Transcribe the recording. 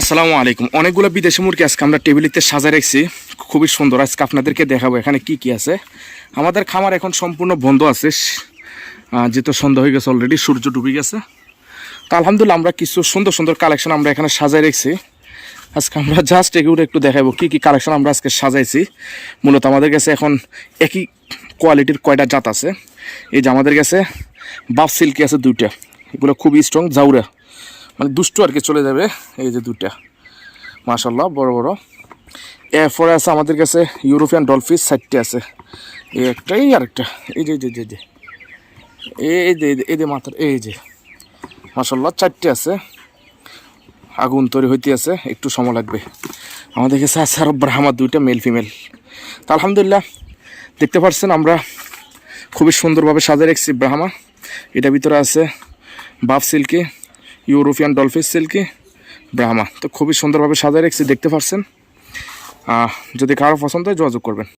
আসসালামু আলাইকুম। অনেকগুলো বিদেশি মুরগি আজকে আমরা টেবিলিতে সাজা রেখেছি। খুবই সুন্দর। আজকে আপনাদেরকে দেখাবো এখানে কি কি আছে। আমাদের খামার এখন সম্পূর্ণ বন্ধ আছে। যেহেতু সন্ধ্যা হয়ে গেছে অলরেডি সূর্য ডুবে গেছে। তো আলহামদুলিল্লাহ আমরা কিছু সুন্দর সুন্দর কালেকশন আমরা এখানে সাজাই রেখেছি। আজকে আমরা জাস্ট এগুলো একটু দেখাবো কি কি কালেকশন আমরা আজকে সাজাইছি। মূলত আমাদের কাছে এখন একই কোয়ালিটির কয়টা জাত আছে। এই যে আমাদের কাছে বাফ সিল্কি আছে দুইটা। এগুলো খুবই স্ট্রং জাউরা। দুষ্টু আর কি চলে যাবে এই যে দুটা মাশাল্লাহ বড় বড়। এরপরে আছে আমাদের কাছে ইউরোপিয়ান ডলফিস চারটে আছে। এই একটা। এই যে এই যে, যে এই যে। এই যে এই যে এই যে মাথার এই যে। মাশাল্লাহ চারটে আছে। আগুন তৈরি হইতে আছে একটু সময় লাগবে। আমাদের কাছে আছে আরও ব্রাহ্মা দুইটা মেল ফিমেল। তা আলহামদুলিল্লাহ দেখতে পাচ্ছেন আমরা খুবই সুন্দরভাবে সাজিয়ে রেখেছি ব্রাহ্মা। এটা ভিতরে আছে বাফ সিল্কি ইউরোপিয়ান ডলফিস সিল্কি। ব্রাহ্মা, তো খুবই সুন্দরভাবে সাজায় রেখেছি, দেখতে পাচ্ছেন যদি কারও পছন্দ হয় যোগাযোগ করবেন।